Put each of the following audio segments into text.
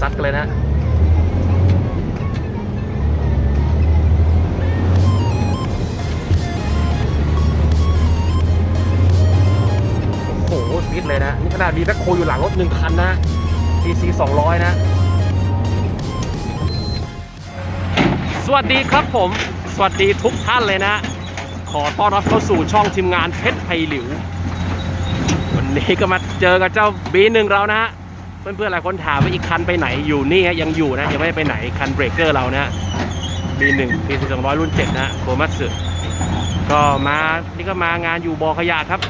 ซัดกันเลยนะโอ้โหฟิตเลยนะ นี่ขนาดมีแบ็คโคอยู่หลังรถหนึ่งคันนะ TC 200 นะ สวัสดีครับผม สวัสดีทุกท่านเลยนะ ขอต้อนรับเข้าสู่ช่องทีมงานเพชรไพหลิว วันนี้ก็มาเจอกับเจ้า B1 เรานะฮะ เพื่อนๆหลายคนถามว่าอีกคันไปไหนอยู่นี่ฮะยังอยู่นะยังไม่ไปไหนคันเบรกเกอร์เรานะฮะ B1 TC 200รุ่น7นะฮะโคมัตสึก็มานี่ก็มางานอยู่บอขยะครับ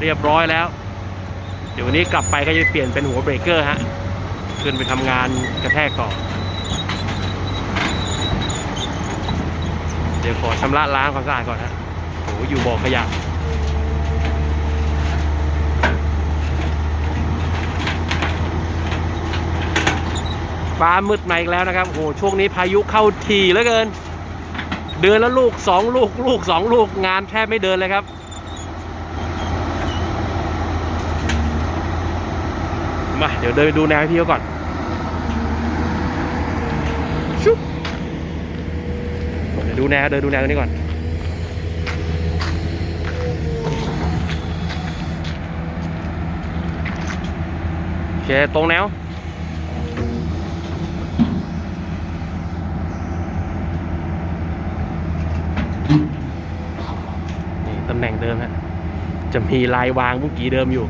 เรียบร้อยแล้ว เดี๋ยววันนี้กลับไปก็จะเปลี่ยนเป็นหัวเบรกเกอร์ฮะขึ้นไปทำงานกระแทกก่อนเดี๋ยวขอชำระล้างความสะอาดก่อนฮะโหอยู่บ่อขยะ ฟ้ามืดมาอีกแล้วนะครับโหช่วงนี้พายุเข้าทีเหลือเกิน เดือนละลูกสองลูกลูกสองลูกงานแทบไม่เดินเลยครับ มาเดี๋ยวเดินไปดูแนวพี่เขาก่อนชุบเดี๋ยวดูแนวเดินดูแนวตรงนี้ก่อนโอเคตรงแนว นี่ตำแหน่งเดิมฮะจะมีลายวางเมื่อกี้เดิมอยู่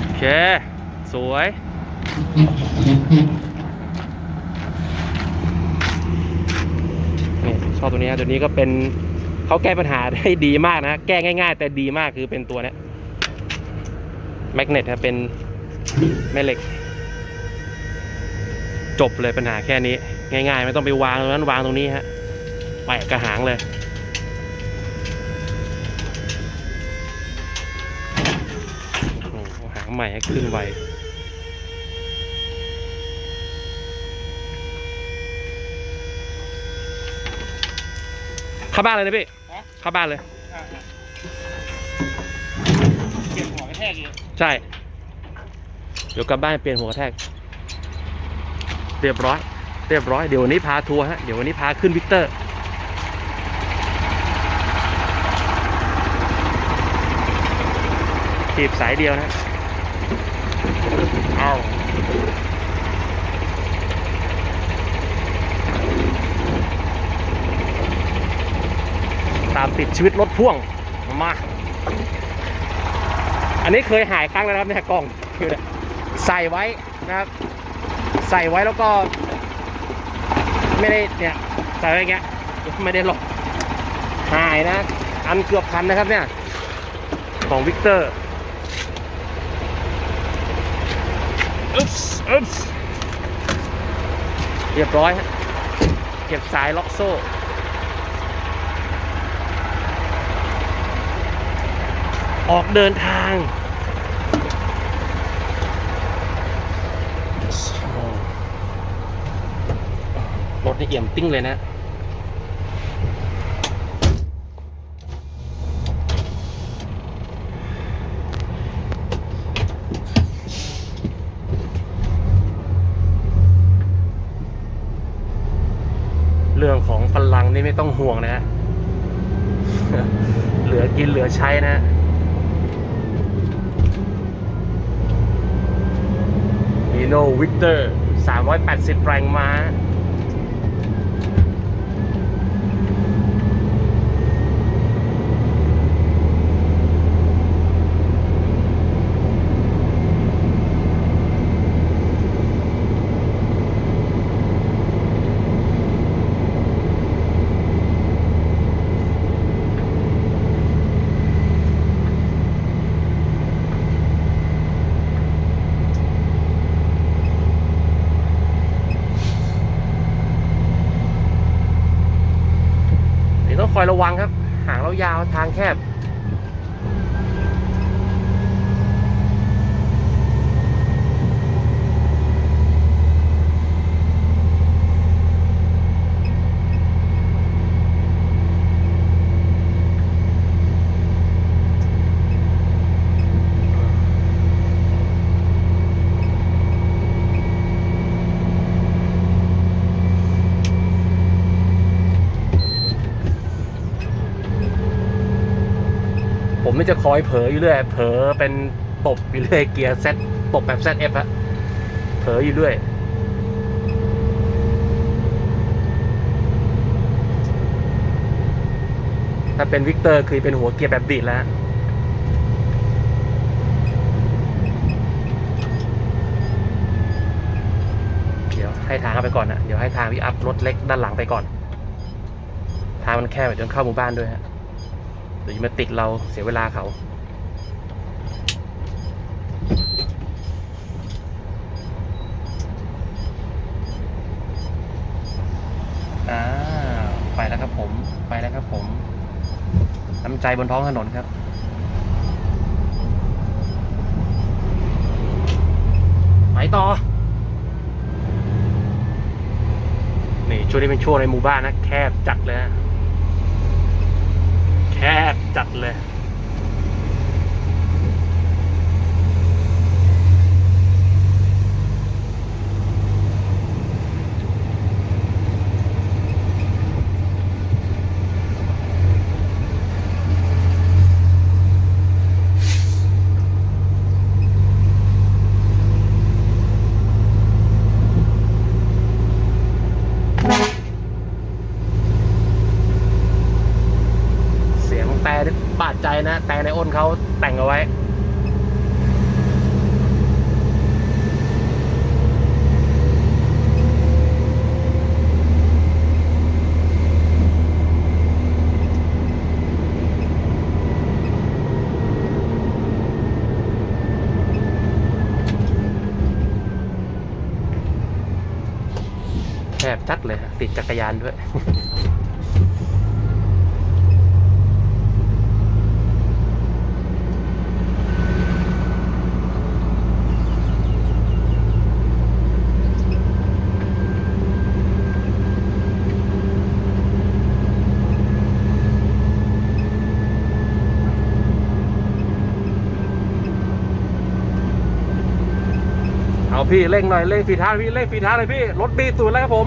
โอเค สวยนี่ชอบตัวนี้ตัวนี้ก็เป็นเขาแก้ปัญหาได้ดีมากนะ แก้ง่าย ๆ แต่ดีมากคือเป็นตัวนี้แมกเนตครับเป็นแม่เหล็ก จบเลยปัญหาแค่นี้ ง่ายๆ ไม่ต้องไปวางตรงนั้นวางตรงนี้ฮะแปะกระหางเลยโอ้โหหางใหม่ให้ขึ้นไวเข้าบ้านเลยนะพี่ฮะเข้าบ้านเลยอ่าเก็บหัวกระแทกอยู่ใช่เดี๋ยวกลับบ้านเปลี่ยนหัวกระแทก เรียบร้อย เรียบร้อยเดี๋ยววันนี้พาทัวร์ฮะเดี๋ยววันนี้พาขึ้นวิกเตอร์ ถีบสายเดียวนะเอาตามติดชีวิตรถพ่วง มา อันนี้เคยหายครั้งแล้วนะครับเนี่ยกล่องใส่ไว้นะครับ ใส่ไว้แล้วก็ ไม่ได้เนี่ยใส่ไว้อย่างเงี้ยไม่ได้หลอกหายนะ อันเกือบพันนะครับเนี่ย ของวิกเตอร์อึ๊บอึ๊บเรียบร้อยฮะเก็บสายล็อกโซ่ออกเดินทาง ถนี่เอี่ยมติ้งเลยนะเรื่องของพลังนี่ไม่ต้องห่วงนะฮะ เหลือกินเหลือใช้นะฮีโนวิกเตอร์380 แรงม้า ต้องคอยระวังครับ หางเรายาวทางแคบ นี่จะคอยเผลออยู่เรื่อย เผลอเป็นตบอยู่เรื่อยเกียร์เซตตบแบบเซตเอฟอะเผลออยู่เรื่อยถ้าเป็นวิกเตอร์คือเป็นหัวเกียร์แบบดีดแล้วเดี๋ยวให้ทางไปก่อนนะเดี๋ยวให้ทางพี่อัพรถเล็กด้านหลังไปก่อน ทางมันแคบเดี๋ยวเข้าหมู่บ้านด้วยฮะ เดี๋ยวมาติดเราเสียเวลาเขา อ่า ไปแล้วครับผม ไปแล้วครับผม น้ำใจบนท้องถนนครับไปต่อ นี่ช่วงนี้เป็นช่วงในหมู่บ้านนะ แคบจัดเลยนะ แคบจัดเลย เสียงแต่บาดใจนะ แต่ในอ้นเขาแต่งเอาไว้แคบจัดเลยฮะติดจักรยานด้วย เอาพี่เร่งหน่อยเร่งฝีเท้าพี่เร่งฝีเท้าเลยพี่รถบีตูดแล้วครับผม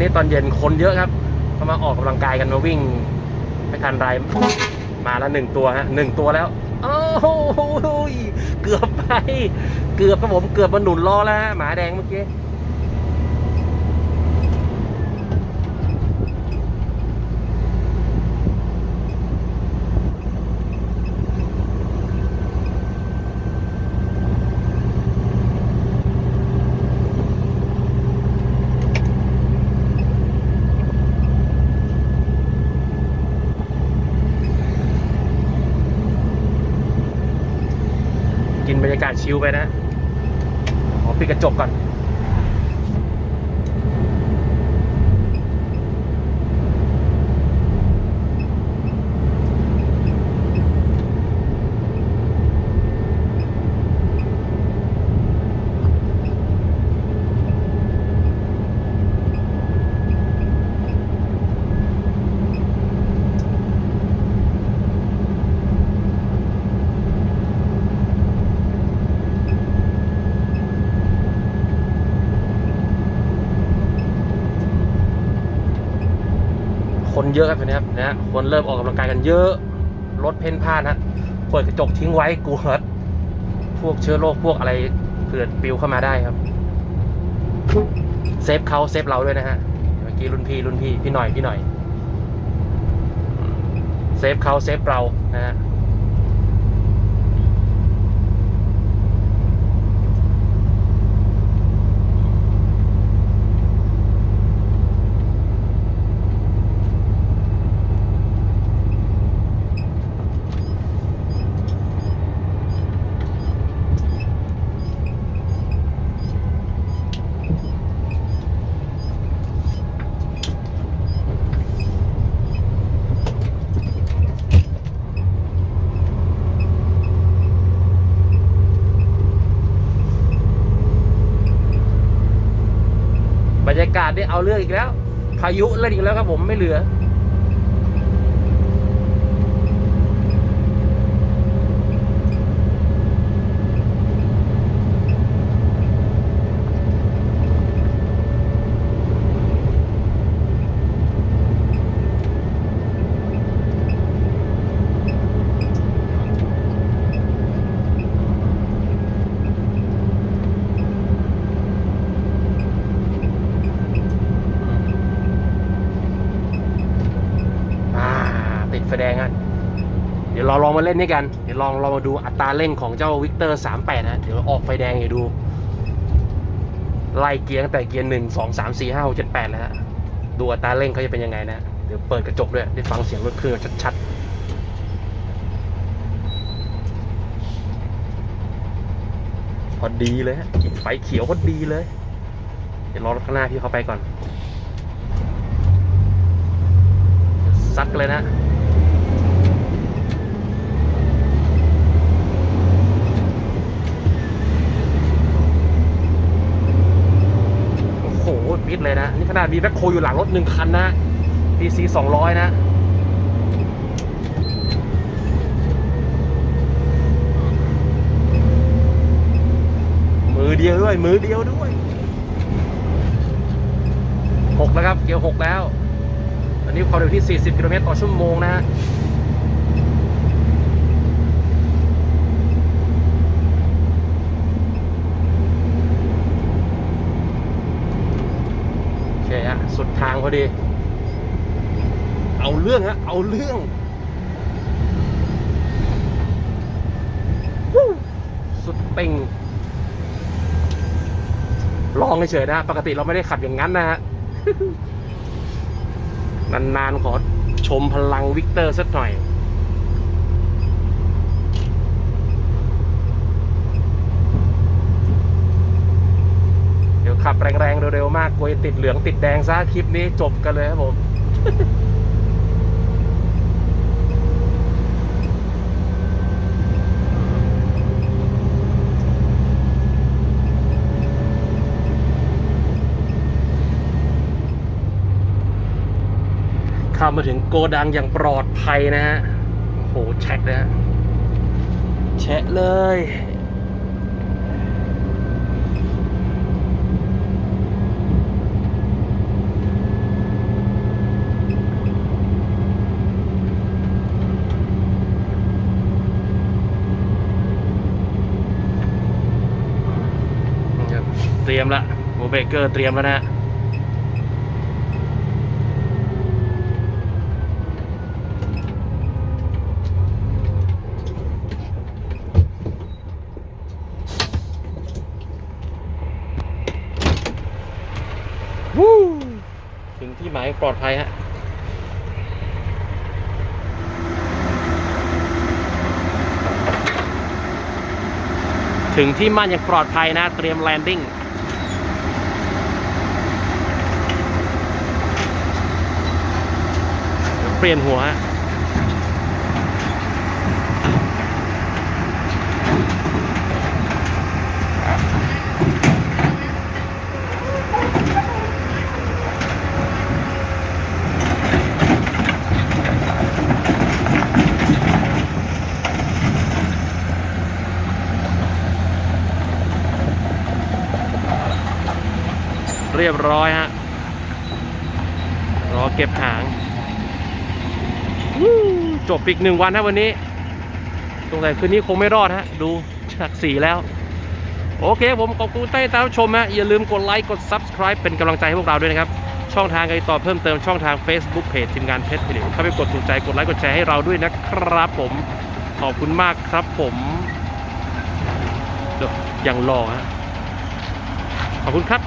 นี้ตอนเย็นคนเยอะครับเขามาออกกำลังกายกันมาวิ่งไม่ทันไรมาแล้วหนึ่งตัวฮะหนึ่งตัวแล้วโอ้โหเกือบไป เกือบครับผมเกือบมาหนุนล้อแล้วฮะหมาแดงเมื่อกี้ กินบรรยากาศชิลไปนะขอปิดกระจกก่อน เยอะครับวันนี้ครับนะฮะคนเริ่มออกกำลังกายกันเยอะรถเพ่นพ่านฮะเปิดกระจกทิ้งไว้กลัวพวกเชื้อโรคพวกอะไรเกิดปิวเข้ามาได้ครับเซฟเขาเซฟเราด้วยนะฮะเมื่อกี้รุ่นพี่รุ่นพี่พี่หน่อยพี่หน่อยเซฟเขาเซฟเรานะฮะ กาศเนี่ยเอาเรื่องอีกแล้ว พายุเล่นอีกแล้วครับผมไม่เหลือาติดไฟแดงอะ เดี๋ยวเราลอง มาเล่นด้วยกัน เดี๋ยวลองเรามาดูอัตราเร่งของเจ้าวิกเตอร์38นะ เดี๋ยวออกไฟแดงอย่าดู ไล่เกียร์ตั้งแต่เกียร์หนึ่งสองสามสี่ห้าหกเจ็ดแปดแล้วฮะ ดูอัตราเร่งเขาจะเป็นยังไงนะ เดี๋ยวเปิดกระจกด้วย ได้ฟังเสียงรถเครื่องชัดๆพอดีเลยฮะไฟเขียวพอดีเลย เดี๋ยวรอรถข้างหน้าพี่เขาไปก่อน ซัดเลยนะ โอ้โห ปิดเลยนะ นี่ขนาดมีแบ็คโคอยู่หลังรถหนึ่งคันนะ PC 200 นะมือเดียวด้วย มือเดียวด้วยหกแล้วครับ เกียร์หกแล้ว ตอนนี้ความเร็วที่ 40 กิโลเมตรต่อชั่วโมงนะฮะ โอเคฮะ สุดทางพอดี เอาเรื่องฮะเอาเรื่องสุดเป่งลองเฉยๆนะ ปกติเราไม่ได้ขับอย่างนั้นนะฮะนานๆขอชมพลังวิกเตอร์สักหน่อย เดี๋ยวขับ แรงๆเร็วๆมากกลัวติดเหลืองติดแดงซะคลิปนี้จบกันเลยครับผมข้ามาถึงโกดังอย่างปลอดภัยนะฮะโอ้โหแช็คนะฮะ แชะเลย เตรียม ละโมเบเกอร์เตรียมแล้วนะฮะวู้ถึงที่หมายปลอดภัยฮะถึงที่มั่นอย่างปลอดภัยนะ เตรียมแลนดิ้ง เปลี่ยนหัวฮะเรียบร้อยฮะ รอเก็บหาง จบอีกหนึ่งวันนะวันนี้ตรงไหนคืนนี้คงไม่รอดฮะ ดูจากสีแล้ว โอเคผมขอบคุณใต้ตามชมฮะ อย่าลืมกดไลค์กด Subscribe เป็นกำลังใจให้พวกเราด้วยนะครับ ช่องทางการติดต่อเพิ่มเติมช่องทาง Facebook เพจทีมงานเพชรผลิตเข้าไปกดถูกใจกดไลค์กดแชร์ให้เราด้วยนะครับผม ขอบคุณมากครับผมเดี๋ยวยังรอฮะขอบคุณครับ